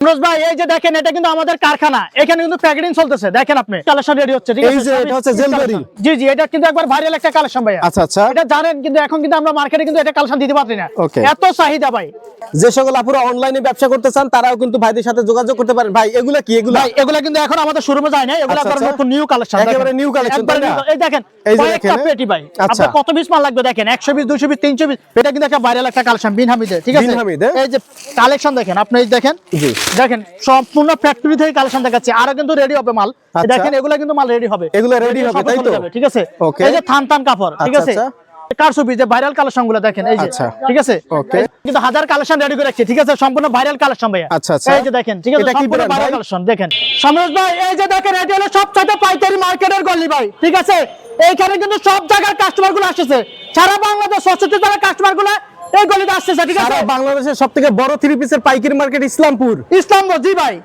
ফিরোজ ভাই এই যে দেখেন এটা কিন্তু আমাদের কারখানা। এখানে কিন্তু প্যাকেটিং চলতেছে। দেখেন আপনি কালেকশন রেডি হচ্ছে ঠিক আছে? এটা হচ্ছে জেলবেরি। জি জি এটা কিন্তু একবার ভাইরাল একটা কালেকশন ভাই আচ্ছা আচ্ছা। এটা জানেন কিন্তু এখন কিন্তু আমরা মার্কেটে কিন্তু এটা কালেকশন দিতে পারি না। এত চাহিদা ভাই। যে সকল আপুরা অনলাইনে ব্যবসা করতে চান তারাও কিন্তু ভাইদের সাথে যোগাযোগ করতে পারেন। ভাই এগুলা কি? এগুলা? ভাই এগুলা কিন্তু এখন আমাদের শোরুমে যায় না এগুলা আচ্ছা, একবার। নতুন নিউ কালেকশন একেবারে new collection, এই দেখেন এই যে দেখেন, পেটি ভাই। আচ্ছা। কত পিস মাল লাগবে দেখেন? 100 পিস 200 পিস 300 পিস এটা কিন্তু একটা ভাইরাল একটা কালেকশন বিন হামিদে ঠিক আছে? বিন হামিদে? এই যে কালেকশন দেখেন আপনি দেখেন? জি। দেখেন সম্পূর্ণ ফ্যাক্টরি থেকে কালেকশন দেখাচ্ছে। আরও কিন্তু রেডি হবে মাল। আচ্ছা। দেখেন এগুলা কিন্তু মাল রেডি হবে। এগুলা ready হবে, তাই তো? ঠিক আছে. এই যে থান থান কাপড় ঠিক আচ্ছা, আছে? আচ্ছা। কারসুপি যে ভাইরাল কালেকশনগুলো দেখেন এই যে। ঠিক আছে? কিন্তু হাজার কালেকশন রেডি করে রাখছি ঠিক আছে? সম্পূর্ণ ভাইরাল কালেকশন ভাইয়া। এই যে দেখেন ঠিক আছে? সম্পূর্ণ ভাইরাল কালেকশন দেখেন। সমরেশ ভাই এই যে দেখেন এটা হলো সবচেয়ে পাইকারি মার্কেটের গলি ভাই ঠিক আছে? এইখানে কিন্তু সব জায়গার কাস্টমারগুলো আসছে সারা বাংলাদেশ কাস্টমারগুলো এই গলিতে আসছে ঠিক আছে? বাংলাদেশের সব থেকে বড় থ্রি পিসের পাইকারি মার্কেট ইসলামপুর। ইসলামগঞ্জ জি ভাই।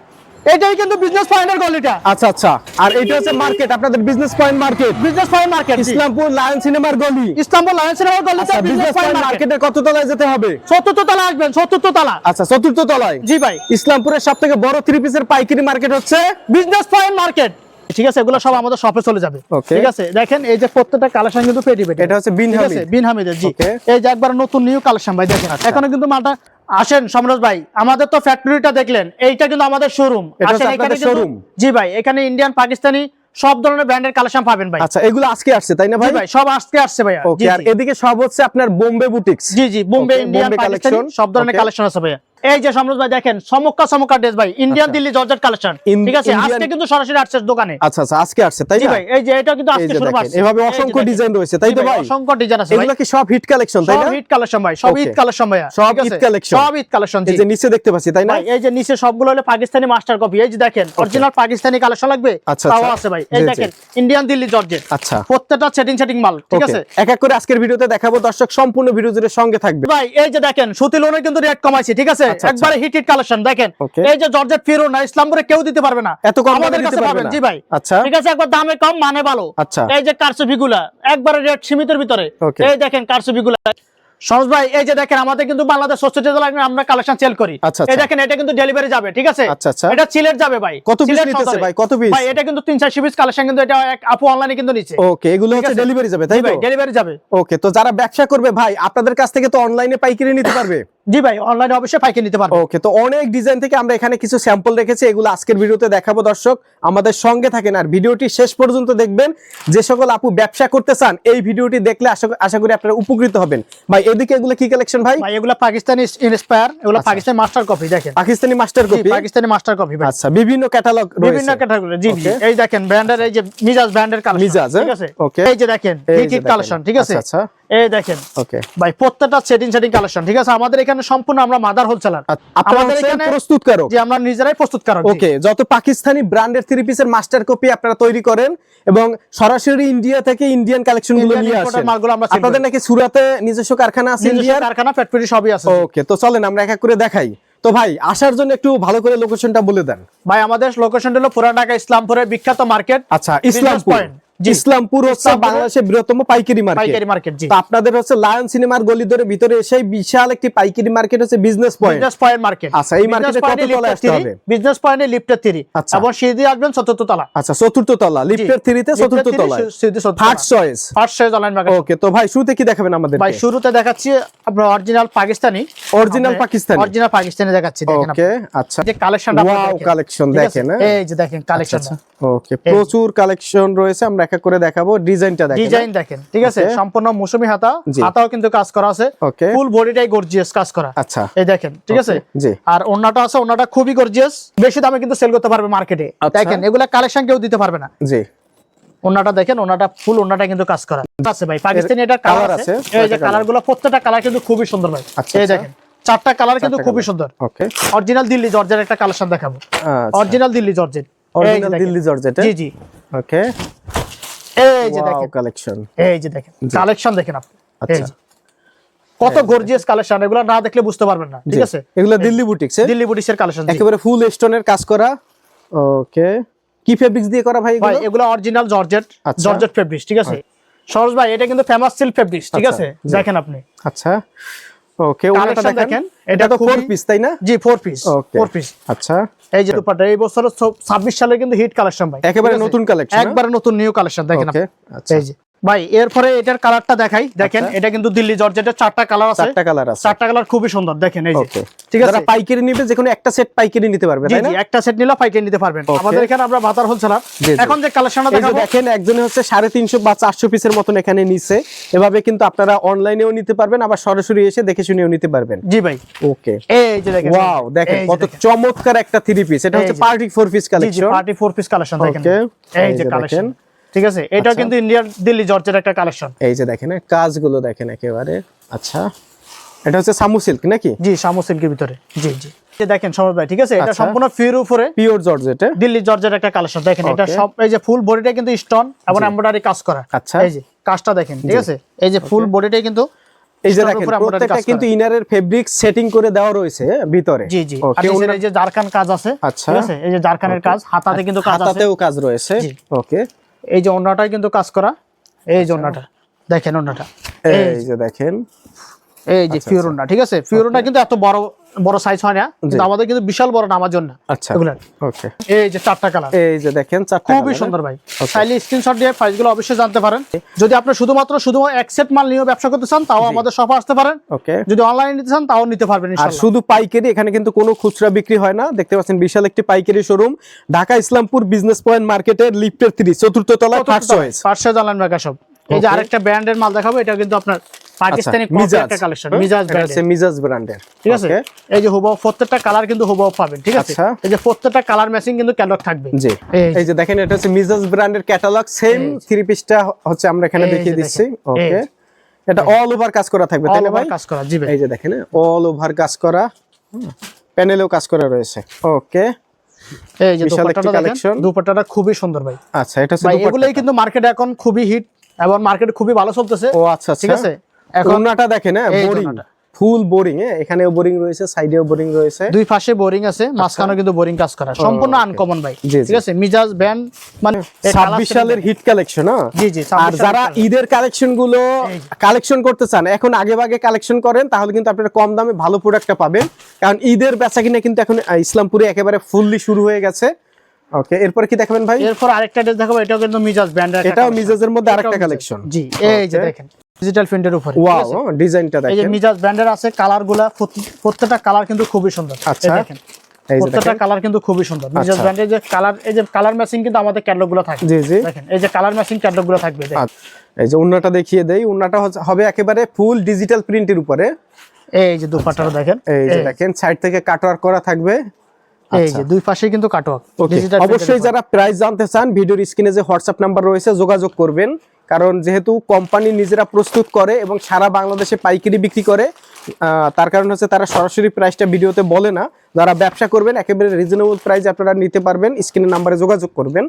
এটাই কিন্তু বিজনেস পয়েন্টের গলিটা। আচ্ছা আচ্ছা। আর এটা হচ্ছে মার্কেট আপনাদের business point market business point market Islampur lion সিনেমার গলি। ইসলামপুর লায়ন গলিতে আচ্ছা বিজনেস পয়েন্ট মার্কেট মার্কেটের কত তলায় যেতে হবে? চতুর্থ তলা আসবেন চতুর্থ তলা আচ্ছা চতুর্থ তলায়। জি ভাই। ইসলামপুরের সব থেকে বড় থ্রি পিসের পাইকারি মার্কেট হচ্ছে বিজনেস পয়েন্ট মার্কেট ঠিক আছে? এগুলো সব আমাদের শপে চলে যাবে। ঠিক আছে? দেখেন এই যে প্রত্যেকটা কালেকশন কিন্তু পেটি পেটি। এটা হচ্ছে বিন হামিদ। বিন হামিদের জি। এই যে একবার নতুন নিউ কালেকশন ভাই দেখেন আচ্ছা। এখনও কিন্তু মালটা আসেন সমরজ ভাই। আমাদের তো ফ্যাক্টরিটা দেখলেন এইটা কিন্তু আমাদের শোরুম আপনাদের জি ভাই এখানে ইন্ডিয়ান পাকিস্তানি সব ধরনের ব্র্যান্ডের কালেকশন পাবেন ভাই। আচ্ছা এগুলো আজকে আসছে তাই না ভাই? ভাই সব আজকে আসছে ভাইয়া। জি, ওকে আর এদিকে সব হচ্ছে আপনার বোম্বে বুটিক্স জি জি বোম্বে ইন্ডিয়ান পাকিস্তানি সব ধরনের কালেকশন আছে ভাইয়া। এই যে সমরজ ভাই দেখেন চমৎকার চমৎকার ড্রেস ভাই ইন্ডিয়ান দিল্লি জর্জেট কালেকশন ঠিক আছে? আজকে কিন্তু সরাসরি আসছে দোকানে। আচ্ছা আচ্ছা আজকে আসছে তাই না? ভাই এই যে এটা কিন্তু আজকে শুরু করছে এভাবে অসংখ্য ডিজাইন রয়েছে তাই তো ভাই অসংখ্য ডিজাইন আছে ভাই। এগুলো কি সব হিট কালেকশন তাই না? সব হিট কালেকশন ভাই সব. ঈদ কালেকশন ভাইয়া সব? ঈদ collection। সব ঈদ কালেকশন এই যে নিচে দেখতে পাচ্ছি তাই না? এই যে নিচে সবগুলো হলো পাকিস্তানি মাস্টার কপি এই যে দেখেন অরিজিনাল পাকিস্তানি কালেকশন লাগবে? আচ্ছা, তাও আচ্ছা। আছে ভাই। এই। দেখেন ইন্ডিয়ান দিল্লি জর্জেট আচ্ছা। প্রত্যেকটা সেটিং সেটিং মাল ঠিক আছে? এক এক করে আজকের ভিডিওতে দেখাবো দর্শক সম্পূর্ণ ভিডিও জুড়ে সঙ্গে থাকবে। ভাই এই যে দেখেন সুতি লোনের কিন্তু রেট কমাইছে ঠিক আছে? আচ্ছা, আচ্ছা। একবারে হিট হিট কালেকশন দেখেন এই যে জর্জেট ফিরো না ইসলামপুরে কেউ দিতে পারবে না। এত কম আমাদের কাছে পাবেন। জি ভাই। আচ্ছা। ঠিক আছে একবার দামে কম মানে ভালো। আচ্ছা। এই যে কারসুফি গুলা একবারে রেট সীমিতের ভিতরে। এই দেখেন কারসুফি গুলা সহজ ভাই এই যে দেখেন আমাদের কিন্তু বাংলাদেশ সোসাইটি আমরা কালেকশন সেল করি। আচ্ছা, এই। দেখেন এটা কিন্তু ডেলিভারি যাবে ঠিক আছে। এটা সিলেট যাবে ভাই। কত সিলেট নিতেছে ভাই? কত piece? ভাই এটা কিন্তু তিন চারশো পিস কালেকশন কিন্তু এটা এক আপু অনলাইনে কিন্তু নিচ্ছে ওকে এগুলো হচ্ছে ডেলিভারি যাবে তাই তো ভাই ডেলিভারি যাবে। ওকে তো যারা ব্যবসা করবে ভাই আপনাদের কাছ থেকে তো অনলাইনে পাইকারি নিতে পারবে? জি ভাই অনলাইনে অবশ্যই পাইকে নিতে পারবে ওকে তো অনেক ডিজাইন থেকে আমরা এখানে কিছু স্যাম্পল রেখেছি এগুলো আজকের ভিডিওতে দেখাবো দর্শক। আমাদের সঙ্গে থাকেন আর ভিডিওটি শেষ পর্যন্ত দেখবেন। যে সকল আপু ব্যবসা করতে চান এই ভিডিওটি দেখলে আশা করি আপনারা উপকৃত হবেন। ভাই এদিকে এগুলো কি কালেকশন ভাই? ভাই এগুলো পাকিস্তানি ইন্সপায়ার এগুলো আচ্ছা। পাকিস্তানি মাস্টার কপি দেখেন। Pakistani master copy Pakistani master copy ভাই। আচ্ছা বিভিন্ন ক্যাটালগ বিভিন্ন ক্যাটাগরি জি এই দেখেন ব্র্যান্ডের এই যে মিজাজ ব্র্যান্ডের কালেকশন মিজাজ, ঠিক হ্যাঁ? আছে? Okay. এই যে দেখেন এই হিট যে কালেকশন ঠিক আছে? আচ্ছা, আচ্ছা। এই দেখেন। ওকে ভাই প্রত্যেকটা সেটিং সেটিং কালেকশন ঠিক আছে? আমাদের এখানে সম্পূর্ণ আমরা মাদার হোলসেলার আপনারা আমাদের এখানে প্রস্তুতকারক যে আমরা নিজেরাই প্রস্তুত কারণ ওকে যত পাকিস্তানি ব্র্যান্ডের থ্রি পিসের মাস্টার কপি আপনারা তৈরি করেন এবং সরাসরি ইন্ডিয়া থেকে ইন্ডিয়ান কালেকশনগুলো নিয়ে আসেন। মালগুলো আমরা আপনাদের নাকি সুরাতে নিজস্ব কারখানা আছে ইন্ডিয়ার কারখানা ফ্যাক্টরি সবই আছে ওকে তো চলেন আমরা এক এক করে দেখাই। তো ভাই আসার জন্য একটু ভালো করে লোকেশনটা বলে দেন। ভাই আমাদের লোকেশন হলো পুরান ঢাকা ইসলামপুরের বিখ্যাত মার্কেট আচ্ছা ইসলাম জি। ইসলামপুর হচ্ছে বাংলাদেশের বৃহত্তম পাইকারি মার্কেট। পাইকারি মার্কেট জি। তো আপনাদের হচ্ছে লায়ন সিনেমার গলি ধরে ভিতরে এসে বিশাল একটি পাইকারি মার্কেট হচ্ছে business point business point market আচ্ছা, এই market কত তলায় আসতে হবে? বিজনেস পয়েন্টে লিফটের আচ্ছা। এবং সিঁড়ি দিয়ে আসবেন চতুর্থ তলা। আচ্ছা চতুর্থ তলা। লিফটের চতুর্থ first choice first size online market okay তো ভাই শুরুতে কি দেখাবেন আমাদের ভাই শুরুতে দেখাচ্ছি আপনার original Pakistani. Original Pakistani? Original Pakistani দেখাচ্ছি দেখেন ওকে আচ্ছা। যে কালেকশনটা ওয়াও কালেকশন দেখেন। হ্যাঁ? এই যে দেখেন কালেকশন ওকে প্রচুর কালেকশন রয়েছে। আমরা এক এক করে দেখাবো ডিজাইনটা দেখেন। ডিজাইন দেখেন ঠিক আছে? সম্পূর্ণ মৌসুমী হাতা হাতাও কিন্তু কাজ করা আছে। ফুল বডিটাই গর্জিয়াস কাজ করা। আচ্ছা। এই দেখেন ঠিক আছে? জি। আর ওন্নাটা আছে ওন্নাটা খুবই গর্জিয়াস বেশি দামে কিন্তু সেল করতে পারবে মার্কেটে আচ্ছা। দেখেন এগুলা কালেকশন কেউ দিতে পারবে না। জি। ওন্নাটা দেখেন ওন্নাটা ফুল ওন্নাটা কিন্তু কাজ করা। আছে ভাই পাকিস্তানি এটা কালার আছে। এই যে কয়টা কালারগুলো প্রত্যেকটা কালার কিন্তু খুবই সুন্দর ভাই। আচ্ছা, এই আচ্ছা। দেখেন চারটা কালার কিন্তু খুবই সুন্দর। ওকে অরিজিনাল দিল্লি জর্জের একটা কালেকশন দেখাবো। অরিজিনাল দিল্লি জর্জের অরিজিনাল দিল্লি জর্জেট জি জি। ওকে এই যে দেখেন। কালেকশন এই যে দেখেন। কালেকশন দেখেন আপনি। আচ্ছা। কত গর্জিয়াস কালেকশন এগুলো না দেখলে বুঝতে পারবেন না ঠিক আছে? এগুলো দিল্লি বুটিক্স দিল্লি বুটিসের কালেকশন একেবারে ফুল স্টোনের কাজ করা। ওকে কি ফেব্রিক্স দিয়ে করা ভাই ভাই এগুলো? এগুলো অরিজিনাল জর্জেট আচ্ছা। জর্জেট ফেব্রিক্স ঠিক আছে? সরোজ ভাই এটা কিন্তু ফেমাস সিল্ক ফেব্রিক্স ঠিক আচ্ছা, আছে? দেখেন আপনি। আচ্ছা। ওকে ওনাটা Collection দেখেন। এটা তো ফোর পিস তাই না? জি ফোর পিস পিস আচ্ছা। এই যে দুপাটা এই সালে কিন্তু হিট কালেকশন ভাই। একেবারে নতুন কালেকশন? একবারে নতুন নিউ কালেকশন দেখেন আপনি। আচ্ছা। এই যে। ভাই এরপরে এটার কালারটা দেখাই। দেখেন আচ্ছা। এটা কিন্তু দিল্লি জর্জেটের চারটা কালার আছে। চারটা কালার আছে। চারটা কালার খুবই সুন্দর দেখেন এই যে। ঠিক আছে? যারা পাইকারি নিবে যে কোনো একটা সেট পাইকারি নিতে পারবে তাই না? জি একটা সেট নিলে পাইকারি নিতে পারবেন। আমাদের এখানে আমরা ভাতার হোলসেলার। এখন যে কালেকশনটা দেখাবো। দেখেন একজনে হচ্ছে সাড়ে তিনশো বা চারশো পিসের মতন এখানে নিছে। এভাবে কিন্তু আপনারা অনলাইনেও নিতে পারবেন আবার সরাসরি এসে দেখে শুনেও নিতে পারবেন। জি ভাই। ওকে। এই যে দেখেন। ওয়াও দেখেন কত চমৎকার একটা থ্রি পিস এটা হচ্ছে পার্টি ফোর পিস জি জি collection party four piece collection দেখেন. এই যে কালেকশন দেখেন। ঠিক আছে? এটা আচ্ছা। কিন্তু ইন্ডিয়ার দিল্লি জর্জের একটা কালেকশন এই যে দেখেন কাজগুলো দেখেন একেবারে। আচ্ছা। এটা হচ্ছে সামু সিল্ক নাকি? জি সামু সিল্কের ভিতরে। জি জি। দেখেন সমর ভাই ঠিক আছে? এটা আচ্ছা। সম্পূর্ণ ফির উপরে। পিওর জর্জেটে দিল্লি জর্জের একটা কালেকশন দেখেন এটা. সব এই যে ফুল বডিটা কিন্তু স্টোন এবং এমব্রয়ডারি কাজ করা। আচ্ছা। এই যে কাজটা দেখেন ঠিক আছে? এই যে ফুল বডিটাই কিন্তু এই যে দেখেন প্রত্যেকটা কিন্তু ইনারের ফেব্রিক সেটিং করে দেওয়া রয়েছে ভিতরে। জি জি। আর এই যে জারকান কাজ আছে আচ্ছা। ঠিক আছে? এই যে জারকানের কাজ হাতাতে কিন্তু কাজ আছে। হাতাতেও কাজ রয়েছে। ওকে এই যে অন্যটাই কিন্তু কাজ করা। এই যে অন্যটা দেখেন অন্যটা এই যে দেখেন। এই যে ফিওরোনা ঠিক আছে? ফিওরোনা কিন্তু এত বড় বড় সাইজ হয় না কিন্তু আমাদের কিন্তু বিশাল বড় নামার জন্য আচ্ছা। ওকে এই যে চারটা কালার এই যে দেখেন চারটা খুবই সুন্দর ভাই। চাইলে স্ক্রিনশট দিয়ে প্রাইসগুলো অবশ্যই জানতে পারেন। যদি আপনি শুধুমাত্র শুধু এক সেট মাল নিয়ে ব্যবসা করতে চান তাও আমাদের শপে আসতে পারেন। ওকে যদি অনলাইনে নিতে চান তাও নিতে পারবেন আর শুধু পাইকারি এখানে কিন্তু কোনো খুচরা বিক্রি হয় না। দেখতে পাচ্ছেন বিশাল একটি পাইকারি showroom Dhaka Islampur business point মার্কেটের লিফটের থ্রি চতুর্থ তলায় ফার্স্ট চয়েস শপ এই যে. আরেকটা ব্র্যান্ডের মাল দেখাবো এটা কিন্তু আপনার পাকিস্তানি আচ্ছা, একটা কালেকশন হ্যাঁ? মিজাজ ব্র্যান্ডের মিজাজ ব্র্যান্ডের ঠিক আছে? এই যে হুবহু প্রত্যেকটা কালার কিন্তু হুবহু পাবেন ঠিক আছে? আচ্ছা। এই যে প্রত্যেকটা কালার ম্যাচিং কিন্তু ক্যাটালগ থাকবে। জি। এই যে- দেখেন এটা হচ্ছে মিজাজ ব্র্যান্ডের ক্যাটালগ সেম থ্রি পিসটা হচ্ছে আমরা এখানে দেখিয়ে দিচ্ছি। ওকে এটা অল ওভার কাজ করা থাকবে তাই না ভাই? কাজ করা জি এই যে দেখেন অল ওভার কাজ করা। প্যানেলেও কাজ করা রয়েছে। ওকে এই যে দুপাট্টাটা দেখেন দুপাট্টাটা খুবই সুন্দর ভাই। আচ্ছা এটা হচ্ছে দুপাট্টা। এগুলোই কিন্তু মার্কেটে এখন খুবই হিট এবং মার্কেটে খুবই ভালো চলতেছে। ও আচ্ছা। ঠিক আছে? এখন ওনাটা দেখেন হ্যাঁ বোরিং ফুল বোরিং হ্যাঁ এখানেও বোরিং রয়েছে সাইডেও বোরিং রয়েছে। দুই পাশে বোরিং আছে মাঝখানেও কিন্তু বোরিং কাজ করা। সম্পূর্ণ আনকমন ভাই। ঠিক আছে? মিজাজ ব্যান্ড মানে এই ছাব্বিশ colour সালের হিট কালেকশন জি, জি, আর যারা ঈদের কালেকশনগুলো কালেকশন করতে চান এখন আগে ভাগে কালেকশন করেন তাহলে কিন্তু আপনারা কম দামে ভালো প্রোডাক্টটা পাবেন। কারণ ঈদের বেচা কিনা কিন্তু এখন ইসলামপুরে একেবারে ফুললি শুরু হয়ে গেছে। ওকে এরপর কি দেখাবেন ভাই? এরপর আরেকটা ড্রেস দেখাবো এটাও কিন্তু মিজাজ ব্র্যান্ডের এটাও মিজাজের মধ্যে আরেকটা কালেকশন জি এই যে দেখেন। ডিজিটাল প্রিন্টের উপরে। ওয়াও? ডিজাইনটা এই যে মিজাজ ব্র্যান্ডের আছে কালারগুলা প্রত্যেকটা কালার কিন্তু খুবই সুন্দর। আচ্ছা। দেখেন প্রত্যেকটা কালার কিন্তু খুবই সুন্দর। মিজাজ আচ্ছা। ব্র্যান্ডের যে কালার এই যে কালার ম্যাচিং কিন্তু আমাদের ক্যাটালগগুলো থাকে জি জি। দেখেন এই যে কালার ম্যাচিং ক্যাটালগগুলো থাকবে আচ্ছা। এই যে উন্নাটা দেখিয়ে দেই। উন্নাটা হবে একেবারে ফুল ডিজিটাল প্রিন্টের উপরে। এই যে দুপাট্টাটা দেখেন। এই যে দেখেন সাইড থেকে কাটওয়ার করা থাকবে। এই যে দুই পাশে কিন্তু কাটওয়ার্ক অবশ্যই যারা প্রাইস জানতে চান ভিডিওর স্ক্রিনে যে হোয়াটসঅ্যাপ নাম্বার রয়েছে যোগাযোগ করবেন। কারণ যেহেতু কোম্পানি নিজেরা প্রস্তুত করে এবং সারা বাংলাদেশে পাইকারি বিক্রি করে তার কারণ হচ্ছে তারা সরাসরি প্রাইসটা ভিডিওতে বলে না। যারা ব্যবসা করবেন একেবারে রিজনেবল প্রাইস আপনারা নিতে পারবেন। স্ক্রিনের নাম্বারে যোগাযোগ করবেন।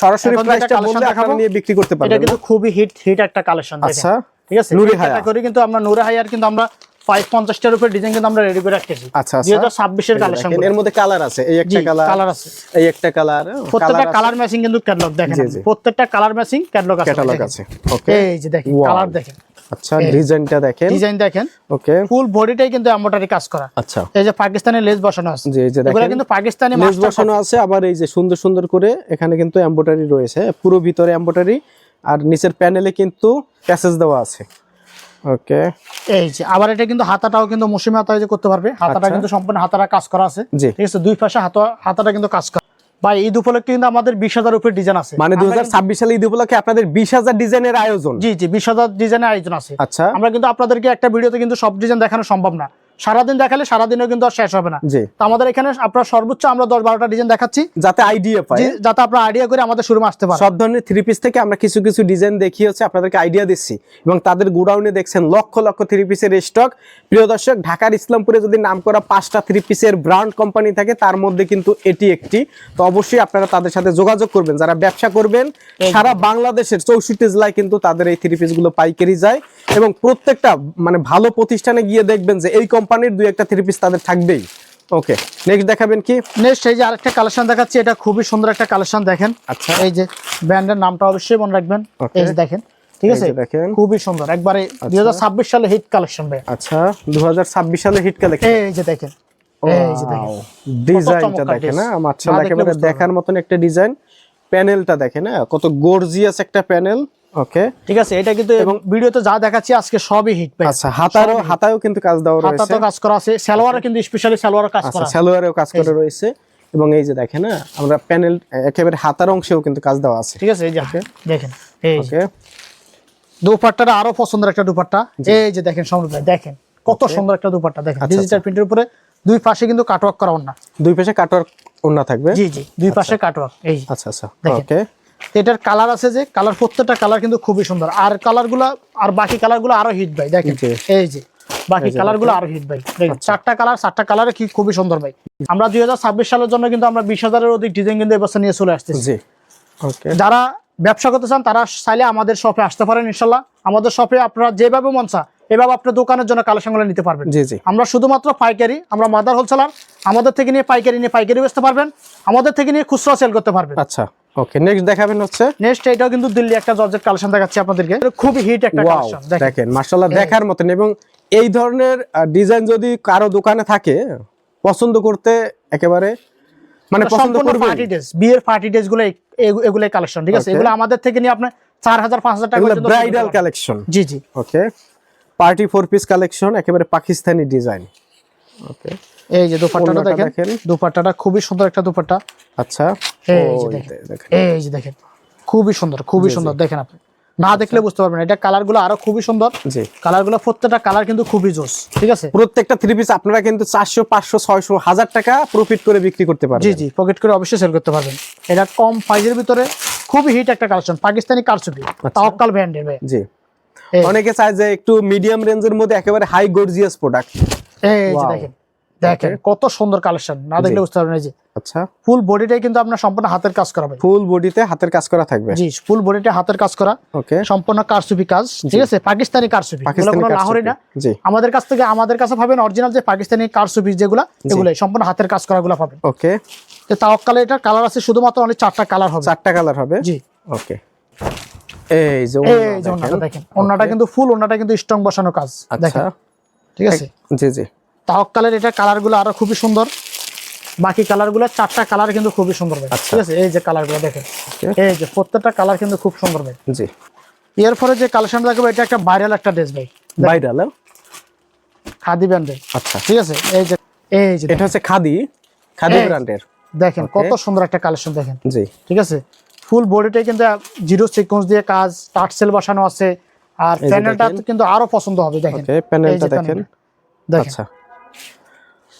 সরাসরি প্রাইসটা বললে আপনারা নিয়ে বিক্রি করতে পারবেন। এটা কিন্তু খুবই হিট হিট একটা কালেকশন আচ্ছা ঠিক আছে? নুরি হায়া। category কিন্তু আমরা নুরে হায়ার কিন্তু আমরা ফাইভ পঞ্চাশটার উপরে ডিজাইন কিন্তু আমরা রেডি করে রাখতেছি। আচ্ছা, দুই আচ্ছা। হাজার ছাব্বিশের কালেকশন এর মধ্যে কালার আছে এই একটা কালার কালার আছে। এই একটা কালার প্রত্যেকটা কালার ম্যাচিং কিন্তু ক্যাটালগ দেখেন। প্রত্যেকটা কালার ম্যাচিং ক্যাটালগ আছে। ক্যাটালগ আছে ওকে এই যে দেখেন কালার দেখেন। আচ্ছা ডিজাইনটা দেখেন। ডিজাইন দেখেন। ওকে ফুল বডিটাই কিন্তু এমব্রয়ডারি কাজ করা। আচ্ছা। এই যে পাকিস্তানি লেস বসানো আছে। জি এই যে দেখেন। কিন্তু পাকিস্তানি লেস বসানো আছে আবার এই যে সুন্দর সুন্দর করে এখানে কিন্তু এমব্রয়ডারি রয়েছে পুরো ভিতরে এমব্রয়ডারি আর নিচের প্যানেলে কিন্তু প্যাসেজ দেওয়া আছে। ওকে। এই যে আবার এটা কিন্তু হাতাটাও কিন্তু মৌসুমি হাতা যে করতে পারবে। হাতাটা আচ্ছা। কিন্তু সম্পূর্ণ হাতাটা কাজ করা আছে। ঠিক আছে দুই পাশে হাতা হাতাটা কিন্তু কাজ করা। ভাই ঈদ উপলক্ষে কিন্তু আমাদের বিশ হাজার উপরে ডিজাইন আছে। মানে দু সালে ঈদ উপলক্ষে আপনাদের বিশ হাজার ডিজাইনের আয়োজন? জি জি বিশ হাজার ডিজাইনের আয়োজন আছে। আচ্ছা। আমরা কিন্তু আপনাদেরকে একটা ভিডিওতে কিন্তু সব ডিজাইন দেখানো সম্ভব না। সারাদিন দেখালে সারাদিনও কিন্তু আর শেষ হবে না। জি। তো আমাদের এখানে আপনার সর্বোচ্চ আমরা দশ বারোটা ডিজাইন দেখাচ্ছি। যাতে আইডিয়া যে- যাতে আপনার আইডিয়া করে আমাদের শোরুমে আসতে পারেন সব ধরনের থ্রি পিস থেকে আমরা কিছু কিছু ডিজাইন দেখিয়ে হচ্ছে আপনাদেরকে আইডিয়া দিচ্ছি। এবং তাদের গোডাউনে দেখছেন লক্ষ লক্ষ থ্রি পিসের স্টক প্রিয় দর্শক ঢাকার ইসলামপুরে যদি নাম করা পাঁচটা থ্রি পিসের ব্র্যান্ড কোম্পানি থাকে তার মধ্যে কিন্তু এটি একটি। তো অবশ্যই আপনারা তাদের সাথে যোগাযোগ করবেন। যারা ব্যবসা করবেন সারা বাংলাদেশের চৌষট্টি জেলায় কিন্তু তাদের এই থ্রি পিসগুলো পাইকারি যায়। এবং প্রত্যেকটা মানে ভালো প্রতিষ্ঠানে গিয়ে দেখবেন যে এই কোম্পানির দুই একটা থ্রি পিস তাদের থাকবেই। ওকে নেক্সট দেখাবেন কি? নেক্সট এই যে আরেকটা কালেকশন দেখাচ্ছি এটা খুবই সুন্দর একটা কালেকশন দেখেন। আচ্ছা। এই যে ব্র্যান্ডের নামটা অবশ্যই মনে রাখবেন। এই যে দেখেন ঠিক আছে? দেখেন। খুবই সুন্দর একবারে দুই হাজার ছাব্বিশ সালে হিট কালেকশন ভাই। আচ্ছা দুহাজার ছাব্বিশ সালে হিট কালেকশন এই যে দেখেন এই যে দেখেন। ডিজাইনটা দেখেন না। মার্শাল না একেবারে দেখার মতন একটা ডিজাইন প্যানেলটা দেখেন না কত গর্জিয়াস একটা প্যানেল ওকে ঠিক আছে এটা কিন্তু এবং ভিডিওতে যা দেখাচ্ছি আজকে সবই হিট ভাই আচ্ছা হাতারও হাতায়ও কিন্তু কাজ দেওয়া রয়েছে। তো কাজ করা আছে সালোয়ারে কিন্তু স্পেশালি সালোয়ারে কাজ আচ্ছা করা। আছে। সালোয়ারেও কাজ করা রয়েছে। এবং এই যে দেখেন না আমরা প্যানেল একেবারে হাতার অংশেও কিন্তু কাজ দেওয়া আছে। ঠিক আছে এই যে দেখেন এই ওকে দুপাট্টাটা আরও পছন্দের একটা দুপাট্টা। এই যে দেখেন সমৃদ্ধ দেখেন কত সুন্দর একটা দুপাট্টা দেখেন আচ্ছা, ডিজিটাল প্রিন্টের উপরে দুই পাশে কিন্তু কাটওয়ার্ক করা না দুই পাশে কাটার ওন্না থাকবে? জি জি দুই পাশে কাটওয়ার্ক এই আচ্ছা আচ্ছা ওকে এটার কালার আছে যে কালার প্রত্যেকটা কালার কিন্তু খুবই সুন্দর। আর কালারগুলো আর বাকি কালারগুলো আরও হিট ভাই দেখেন। এই যে। বাকি এই যে কালারগুলো আরও হিট ভাই। চারটা কালার চারটা কালারে কি খুবই সুন্দর ভাই। আমরা দুই সালের জন্য কিন্তু আমরা বিশ হাজারের অধিক ডিজাইন কিন্তু এবছর নিয়ে চলে আসতেছি। যারা ব্যবসা করতে চান তারা চাইলে আমাদের শপে আসতে পারেন ইনশাল্লাহ আমাদের শপে আপনারা যেভাবে মন চা এভাবে আপনার দোকানের জন্য কালেকশনগুলো নিতে পারবেন। জি জি। আমরা শুধুমাত্র পাইকারি আমরা মাদার হোলসেলার আমাদের থেকে নিয়ে পাইকারি নিয়ে পাইকারি বেচতে পারবেন আমাদের থেকে নিয়ে খুচরা সেল করতে পারবেন। আচ্ছা। ওকে নেক্সট দেখাবেন হচ্ছে নেক্সট এটাও কিন্তু দিল্লি একটা জর্জেট কালেকশন দেখাচ্ছি আপনাদেরকে। এটা হিট একটা কালেকশন দেখেন। দেখেন দেখার মতন। এবং এই ধরনের ডিজাইন যদি কারও দোকানে থাকে পছন্দ করতে একেবারে মানে পছন্দ সম্পূর্ণ পার্টি ড্রেস বিয়ের পার্টি ড্রেসগুলো এগুলো কালেকশন ঠিক আছে? এগুলো আমাদের থেকে নিয়ে আপনার চার হাজার পাঁচ হাজার টাকা পর্যন্ত ব্রাইডাল কালেকশন জি জি। Okay party four piece collection একেবারে পাকিস্তানি ডিজাইন ওকে এই যে দুপাট্টাটা দেখেন। দুপাট্টাটা খুবই সুন্দর একটা দুপাট্টা। আচ্ছা। এই যে দেখেন। এই যে দেখেন। খুবই সুন্দর খুবই সুন্দর। দেখেন আপনি। না দেখলে বুঝতে পারবেন এটা কালারগুলো আরও খুবই সুন্দর। কালারগুলো প্রত্যেকটা কালার কিন্তু খুবই জোস। ঠিক আছে? প্রত্যেকটা থ্রি পিস আপনারা কিন্তু চারশো পাঁচশো ছয়শো হাজার টাকা প্রফিট করে বিক্রি করতে পারবেন। জি জি। পকেট করে অবশ্যই সেল করতে পারবেন। এটা কম প্রাইজের ভিতরে খুবই হিট একটা কালেকশন পাকিস্তানি কারচুপি। তাওয়াক্কাল ব্র্যান্ডের ভাই। জি। অনেকে চায় যে একটু মিডিয়াম রেঞ্জের মধ্যে একেবারে হাই গর্জিয়াস প্রোডাক্ট এই যে দেখেন। দেখেন কত সুন্দর কালেকশন না দেখলে বুঝতে পারবেন এই যে আচ্ছা। ফুল বডিটাই কিন্তু আপনার সম্পূর্ণ হাতের কাজ করা ফুল বডিতে হাতের কাজ করা থাকবে। জি ফুল বডিটা হাতের কাজ করা। ওকে সম্পূর্ণ কারচুপি কাজ ঠিক আছে? পাকিস্তানি কারচুপি। এগুলো কোনো লাহোরি না। জি। আমাদের কাছ থেকে আমাদের কাছে পাবেন অরিজিনাল যে পাকিস্তানি কারচুপি যেগুলো এগুলো সম্পূর্ণ হাতের কাজ করা গুলো পাবেন। ওকে তো তাওয়াক্কালে এটা কালার আছে শুধুমাত্র অনেক চারটা কালার হবে। চারটা কালার হবে? জি। ওকে এই যে ওনাটা দেখেন। ওনাটা কিন্তু ফুল ওনাটা কিন্তু স্ট্রং বসানো কাজ। আচ্ছা। দেখেন। ঠিক আছে? জি জি। এটা কালারগুলো আরও খুবই সুন্দর। বাকি কালারগুলো চারটা কালার কিন্তু খুবই সুন্দর ভাই। আচ্ছা। ঠিক আছে? এই যে কালারগুলো দেখেন এই যে প্রত্যেকটা কালার কিন্তু খুব সুন্দর ভাই। জি। এর পরে যে কালেকশন দেখব এটা একটা ভাইরাল একটা ড্রেস ভাই। ভাইরাল? খাদি ব্র্যান্ডের। আচ্ছা। ঠিক আছে? এই যে এই যে এটা হচ্ছে খাদি খাদি ব্র্যান্ডের। দেখেন কত সুন্দর একটা কালেকশন দেখেন। জি। ঠিক আছে? ফুল বডিটাই কিন্তু জিরো সিকোয়েন্স দিয়ে কাজ টার্সেল বসানো আছে। আর প্যানেলটা কিন্তু আরও পছন্দ হবে দেখেন। প্যানেলটা। দেখেন। আচ্ছা।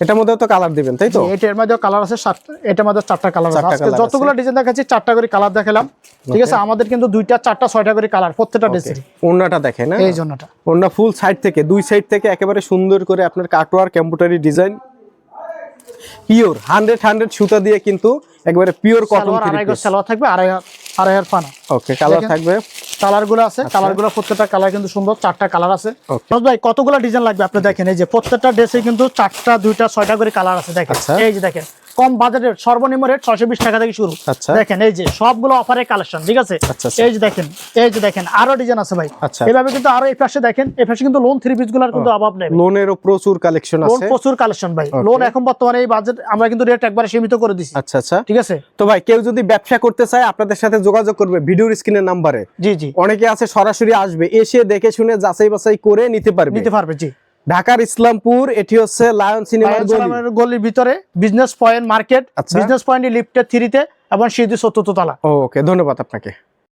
এটার মধ্যে তো কালার দিবেন তাই তো? এটার মধ্যে কালার আছে সাত- এটার মধ্যে চারটা কালার আছে। আজকে যতগুলো ডিজাইন দেখাচ্ছি চারটা করে কালার দেখালাম। ঠিক আছে আমাদের কিন্তু দুইটা চারটা ছয়টা করে কালার প্রত্যেকটা ড্রেসেরই। ওড়নাটা দেখেন হ্যাঁ? এই জন্যটা ওড়না ফুল সাইড থেকে দুই সাইড থেকে একেবারে সুন্দর করে আপনার কাটওয়ার কম্পিউটারি ডিজাইন পিওর হান্ড্রেড হান্ড্রেড সুতা দিয়ে কিন্তু একবারে পিওর কটন আড়াই গজ সালোয়ার থাকবে আড়াই আড়াই পানা। ওকে কালার থাকবে। কালারগুলো আছে কালারগুলো প্রত্যেকটা কালার কিন্তু সুন্দর চারটা কালার আছে. ভাই কতগুলো ডিজাইন লাগবে আপনি দেখেন এই যে প্রত্যেকটা ড্রেসে কিন্তু চারটা দুইটা ছয়টা করে কালার আছে দেখেন আচ্ছা। এই যে দেখেন কম বাজেটের সর্বনিম্ন রেট ছয়শো বিশ টাকা থেকে শুরু। আচ্ছা। দেখেন এই যে সবগুলো অফারের কালেকশন ঠিক আছে? আচ্ছা, আচ্ছা। এই যে দেখেন এই যে দেখেন আরও ডিজাইন আছে ভাই। এভাবে কিন্তু আরও এই পাশে দেখেন এই পাশে কিন্তু লোন থ্রি পিসগুলার কিন্তু অভাব নেই লোনেরও প্রচুর কালেকশন আছে। প্রচুর কালেকশন ভাই। লোন এখন বর্তমানে এই বাজেট আমরা কিন্তু রেট একবারে সীমিত করে দিছি। আচ্ছা আচ্ছা। ঠিক আছে? তো ভাই কেউ যদি ব্যবসা করতে চায় আপনাদের সাথে যোগাযোগ করবে ভিডিওর স্ক্রিনের নাম্বারে। জি জি। অনেকে আছে সরাসরি আসবে এসে দেখে শুনে যাচাই বাছাই করে নিতে পারবে। নিতে পারবে জি। ঢাকার ইসলামপুর এটি হচ্ছে লায়ন সিনেমার গলির ভিতরে business point market. Business point লিফটের থ্রিতে এবং সিদ্ধি চতুর্থ তলা। ওকে ধন্যবাদ আপনাকে।